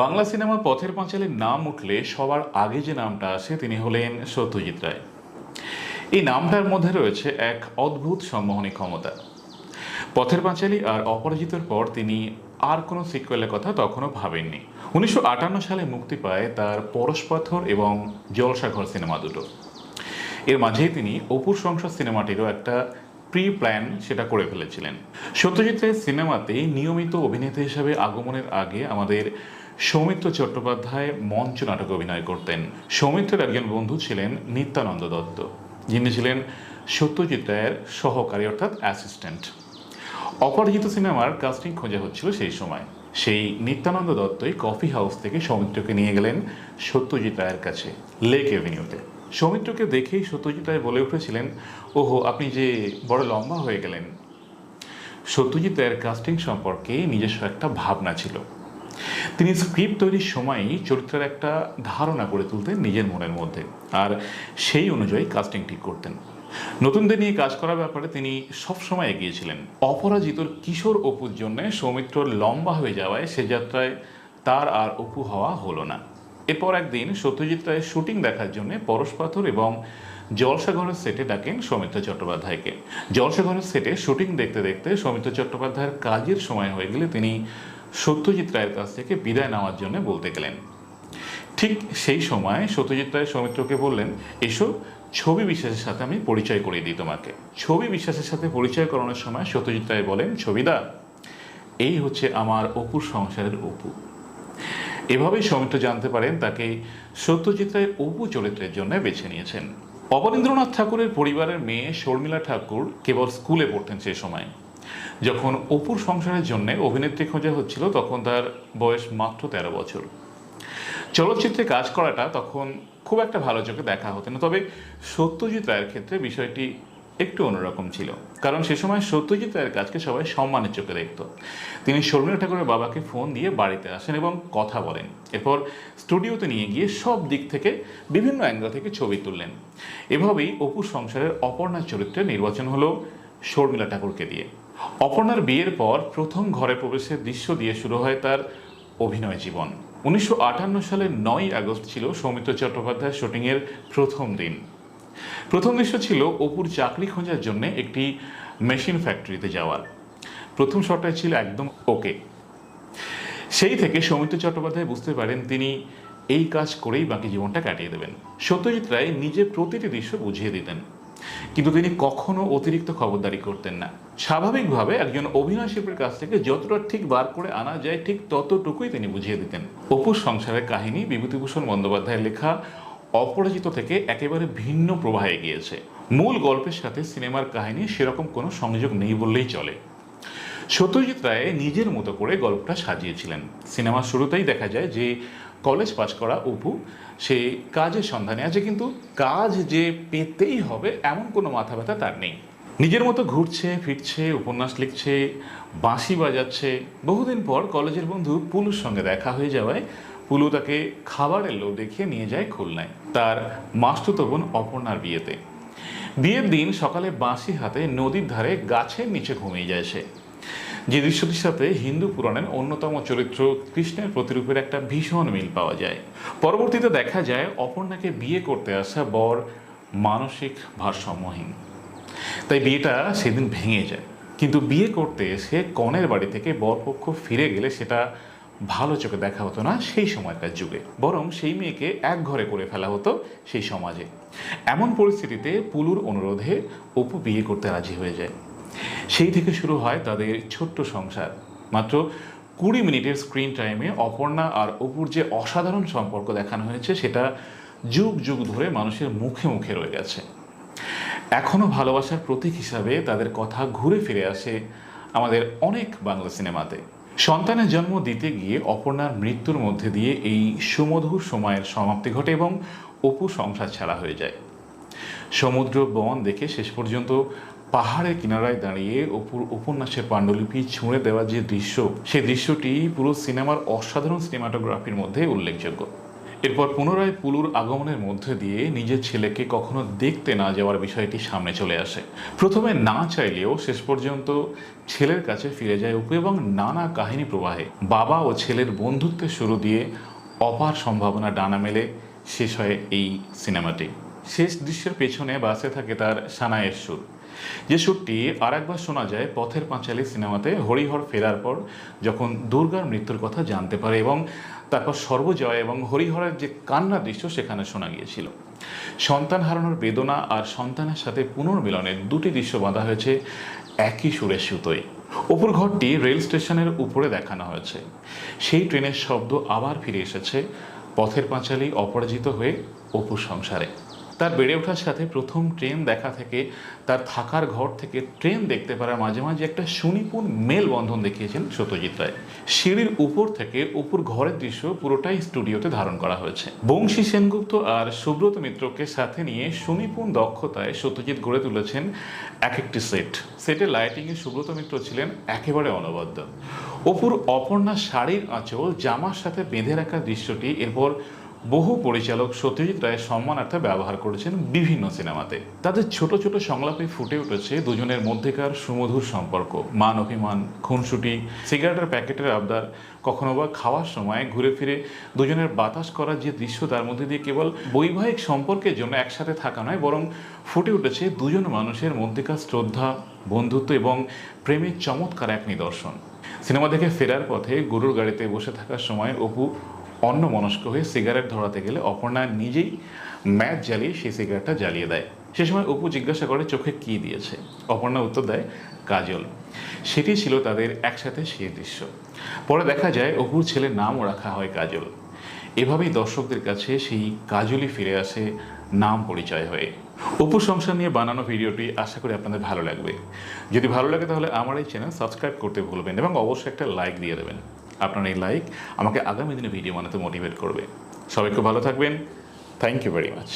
Bangla cinema পথের পাঁচালীর নাম উঠলে সবার আগে যে নামটা আসে তিনি হলেন সত্যজিৎ রায়। এই নামটার মধ্যে রয়েছে এক অদ্ভুত সম্মোহনী ক্ষমতা। পথের পাঁচালী আর অপরাজিতর পর তিনি আর কোনো সিকুয়েলের কথা তখনও ভাবেননি। উনিশশো আটান্ন সালে মুক্তি পায় তার পরশপাথর এবং জলসাঘর সিনেমা দুটো। এর মাঝেই তিনি অপুর সংসার সিনেমাটিরও একটা প্রি প্ল্যান সেটা করে ফেলেছিলেন। সত্যজিৎ রায়ের সিনেমাতে নিয়মিত অভিনেতা হিসাবে আগমনের আগে আমাদের সৌমিত্র চট্টোপাধ্যায় মঞ্চ নাটক অভিনয় করতেন। সৌমিত্রের একজন বন্ধু ছিলেন নিত্যানন্দ দত্ত, যিনি ছিলেন সত্যজিৎ রায়ের সহকারী অর্থাৎ অ্যাসিস্ট্যান্ট অপরাজিত সিনেমার কাস্টিং খোঁজা হচ্ছিল সেই সময়। সেই নিত্যানন্দ দত্তই কফি হাউস থেকে সৌমিত্রকে নিয়ে গেলেন সত্যজিৎ রায়ের কাছে লেক এভিনিউতে সৌমিত্রকে দেখেই সত্যজিৎ রায় বলে উঠেছিলেন, ওহো, আপনি যে বড় লম্বা হয়ে গেলেন। সত্যজিৎ রায়ের কাস্টিং সম্পর্কে নিজস্ব একটা ভাবনা ছিল। তিনি স্ক্রিপ্ট তৈরির সময়ই চরিত্রের একটা ধারণা গড়ে তুলতেন নিজের মনের মধ্যে। আর সেই অনুযায়ী কাস্টিং ঠিক করতেন। নতুনদের নিয়ে কাজ করার ব্যাপারে তিনি সবসময় এগিয়েছিলেন অপরাজিতর কিশোর অপুর জন্য সৌমিত্র লম্বা হয়ে যাওয়ায় সে যাত্রায় তার আর অপু হওয়া হলো না। এরপর একদিন সত্যজিৎ রায়ের শুটিং দেখার জন্য পরশপাথর এবং জলসাঘরের সেটে ডাকেন সৌমিত্র চট্টোপাধ্যায়কে। জলসাঘরের সেটে শুটিং দেখতে দেখতে সৌমিত্র চট্টোপাধ্যায়ের কাজের সময় হয়ে গেলে তিনি সত্যজিৎ রায়ের কাছ থেকে বিদায় নেওয়ার জন্য বলতে গেলেন। ঠিক সেই সময় সত্যজিৎ রায় সৌমিত্রকে বললেন, এসো, ছবি বিশ্বাসের সাথে আমি পরিচয় করিয়ে দিই তোমাকে। ছবি বিশ্বাসের সাথে পরিচয় করানোর সময় সত্যজিৎ রায় বলেন, ছবিদা, এই হচ্ছে আমার অপুর সংসারের অপু। এভাবেই সৌমিত্র জানতে পারেন তাকে সত্যজিৎ রায় অপু চরিত্রের জন্য বেছে নিয়েছেন। অবনীন্দ্রনাথ ঠাকুরের পরিবারের মেয়ে শর্মিলা ঠাকুর কেবল স্কুলে পড়তেন সে সময়। যখন অপুর সংসারের জন্য অভিনেত্রী খোঁজা হচ্ছিল, তখন তার বয়স মাত্র তেরো বছর। চলচ্চিত্রে কাজ করাটা তখন খুব একটা ভালো চোখে দেখা হতো না। তবে সত্যজিৎ রায়ের ক্ষেত্রে বিষয়টি একটু অন্যরকম ছিল। কারণ সে সময় সত্যজিৎ রায়ের কাজকে সবাই সম্মানের চোখে দেখত। তিনি শর্মিলা ঠাকুরের বাবাকে ফোন দিয়ে বাড়িতে আসেন এবং কথা বলেন। এরপর স্টুডিওতে নিয়ে গিয়ে সব দিক থেকে বিভিন্ন অ্যাঙ্গেল থেকে ছবি তুললেন। এভাবেই অপুর সংসারের অপর্ণার চরিত্রে নির্বাচন হলো শর্মিলা ঠাকুরকে দিয়ে। অপর্ণার বিয়ের পর প্রথম ঘরে প্রবেশের দৃশ্য দিয়ে শুরু হয় তার অভিনয় জীবন। উনিশশো সালের নয় আগস্ট ছিল সৌমিত্র চট্টোপাধ্যায় শুটিংয়ের প্রথম দিন। প্রথম দৃশ্য ছিল অপুর চাকরি খোঁজার জন্য একটি মেশিন ফ্যাক্টরিতে যাওয়ার। প্রথম শটটাই ছিল একদম ওকে। সেই থেকে সৌমিত্র চট্টোপাধ্যায় বুঝতে পারেন তিনি এই কাজ করেই বাকি জীবনটা কাটিয়ে দেবেন। সত্যজিৎ রায় নিজে প্রতিটি দৃশ্য বুঝিয়ে দিতেন। কিন্তু তিনি কখনো অতিরিক্ত খবরদারি করতেন না। স্বাভাবিকভাবে একজন অভিনয় শিল্পীর কাছ থেকে যতটা ঠিক বার করে আনা যায়, ঠিক ততটুকুই তিনি বুঝিয়ে দিতেন। অপুর সংসারের কাহিনী বিভূতিভূষণ বন্দ্যোপাধ্যায়ের লেখা অপরাজিত থেকে একেবারে ভিন্ন প্রবাহে গিয়েছে মূল গল্পের সাথে সিনেমার কাহিনী সেরকম কোনো সংযোগ নেই বললেই চলে। সত্যজিৎ রায় নিজের মতো করে গল্পটা সাজিয়েছিলেন। সিনেমার শুরুতেই দেখা যায় যে কলেজ পাশ করা অপু, সে কাজের সন্ধানে আছে, কিন্তু কাজ যে পেতেই হবে, এমন কোনো মাথা ব্যথা তার নেই। নিজের মতো ঘুরছে, ফিরছে, উপন্যাস লিখছে, বাঁশি বাজাচ্ছে। বহুদিন পর কলেজের বন্ধু পুলুর সঙ্গে দেখা হয়ে যাওয়ায় পুলু তাকে খাবার এলো দেখে নিয়ে যায় খুলনায়, তার মাস্তুতো বোন অপর্ণার বিয়েতে। বিয়ের দিন সকালে বাঁশি হাতে নদীর ধারে গাছের নিচে ঘুমিয়ে যায় সে। যে দৃশ্যটির সাথে হিন্দু পুরাণের অন্যতম চরিত্র কৃষ্ণের প্রতিরূপের একটা ভীষণ মিল পাওয়া যায়। পরবর্তীতে দেখা যায় অপর্ণাকে বিয়ে করতে আসা বর মানসিক ভারসাম্যহীন। তাই বিয়েটা সেদিন ভেঙে যায়। কিন্তু বিয়ে করতে এসে কনের বাড়ি থেকে বরপক্ষ ফিরে গেলে সেটা ভালো চোখে দেখা হতো না সেই সময়কার যুগে। বরং সেই মেয়েকে এক ঘরে করে ফেলা হতো সেই সমাজে। এমন পরিস্থিতিতে পুলুর অনুরোধে অপু বিয়ে করতে রাজি হয়ে যায়। সেই থেকে শুরু হয় তাদের ছোট্ট সংসার। মাত্র কুড়ি মিনিটের স্ক্রিন টাইমে অপর্ণা আর অপুর যে অসাধারণ সম্পর্ক দেখানো হয়েছে, সেটা যুগ যুগ ধরে মানুষের মুখে মুখে রয়ে গেছে। এখনও ভালোবাসার প্রতীক হিসাবে তাদের কথা ঘুরে ফিরে আসে আমাদের অনেক বাংলা সিনেমাতে। সন্তানের জন্ম দিতে গিয়ে অপর্ণার মৃত্যুর মধ্যে দিয়ে এই সুমধুর সময়ের সমাপ্তি ঘটে এবং অপু সংসার ছাড়া হয়ে যায়। সমুদ্র বন দেখে শেষ পর্যন্ত পাহাড়ের কিনারায় দাঁড়িয়ে অপুর উপন্যাসের পাণ্ডুলিপি ছুঁড়ে দেওয়া যে দৃশ্য সেই দৃশ্যটি পুরো সিনেমার অসাধারণ সিনেমাটোগ্রাফির মধ্যে উল্লেখযোগ্য। এরপর পুনরায় পুলুর আগমনের মধ্যে দিয়ে নিজের ছেলেকে কখনো দেখতে না যাওয়ার বিষয়টি সামনে চলে আসে। প্রথমে না চাইলেও শেষ পর্যন্ত ছেলের কাছে ফিরে যায় অপু এবং নানা কাহিনী প্রবাহে। বাবা ও ছেলের বন্ধুত্বের শুরু দিয়ে অপার সম্ভাবনা ডানা মেলে শেষ হয় এই সিনেমাটি। শেষ দৃশ্যের পেছনে বাসে থাকে তার সানায়ের সুর। যে সুরটি আর একবার শোনা যায় পথের পাঁচালী সিনেমাতে হরিহর ফেরার পর যখন দুর্গার মৃত্যুর কথা জানতে পারে এবং তারপর সর্বজয় এবং হরিহরের যে কান্না দৃশ্য সেখানে শোনা গিয়েছিল। সন্তান হারানোর বেদনা আর সন্তানের সাথে পুনর্মিলনের দুটি দৃশ্য বাঁধা হয়েছে একই সুরের সুতোয়। অপুর ঘরটি রেল স্টেশনের উপরে দেখানো হয়েছে। সেই ট্রেনের শব্দ আবার ফিরে এসেছে পথের পাঁচালী অপরাজিত হয়ে অপুর সংসারে। তার বেড়ে ওঠার সাথে প্রথম ট্রেন দেখা থেকে তার থাকার ঘর থেকে ট্রেন দেখতে পারার মাঝে মাঝে একটা সুনিপুণ মেলবন্ধন দেখিয়েছেন সত্যজিৎ রায়। সিঁড়ির উপর থেকে উপর ঘরের দৃশ্য পুরোটাই স্টুডিওতে ধারণ করা হয়েছে। বংশী সেনগুপ্ত আর সুব্রত মিত্রকে সাথে নিয়ে সুনিপুণ দক্ষতায় সত্যজিৎ গড়ে তুলেছেন এক একটি সেট। সেটের লাইটিংয়ে সুব্রত মিত্র ছিলেন একেবারে অনবদ্য। অপুর অপর্ণা শাড়ির আঁচল, জামার সাথে বেঁধে রাখা দৃশ্যটি, এরপর বহু পরিচালক সত্যজিৎ রায়ের সম্মানার্থে ব্যবহার করেছেন বিভিন্ন সিনেমাতে। তাদের ছোট ছোট সংলাপে ফুটে উঠেছে দুজনের মধ্যেকার সুমধুর সম্পর্ক। মান অভিমান খুনসুটি, সিগারেটের প্যাকেটের আবদার, কখনো বা খাওয়ার সময় ঘুরে ফিরে দুজনের বাতাস করার যে দৃশ্য তার মধ্যে দিয়ে কেবল বৈবাহিক সম্পর্কের জন্য একসাথে থাকা নয়, বরং ফুটে উঠেছে দুজন মানুষের মধ্যেকার শ্রদ্ধা, বন্ধুত্ব এবং প্রেমের চমৎকার এক নিদর্শন। সিনেমা দেখে ফেরার পথে গরুর গাড়িতে বসে থাকার সময় অপু অন্য মনস্ক হয়ে সিগারেট ধরাতে গেলে অপর্ণা নিজেই ম্যাচ জ্বালিয়ে সেই সিগারেটটা জ্বালিয়ে দেয়। সে সময় অপু জিজ্ঞাসা করে, চোখে কি দিয়েছে? অপর্ণা উত্তর দেয়, কাজল। সেটি ছিল তাদের একসাথে সেই দৃশ্য। পরে দেখা যায়, অপুর ছেলের নামও রাখা হয় কাজল। এভাবেই দর্শকদের কাছে সেই কাজলই ফিরে আসে নাম পরিচয় হয়ে। অপু সংসার নিয়ে বানানো ভিডিওটি আশা করি আপনাদের ভালো লাগবে। যদি ভালো লাগে তাহলে আমার এই চ্যানেল সাবস্ক্রাইব করতে ভুলবেন এবং অবশ্যই একটা লাইক দিয়ে দেবেন। আপনার এই লাইক আমাকে আগামী দিনে ভিডিও বানাতে মোটিভেট করবে। সবাই খুব ভালো থাকবেন। Thank you very much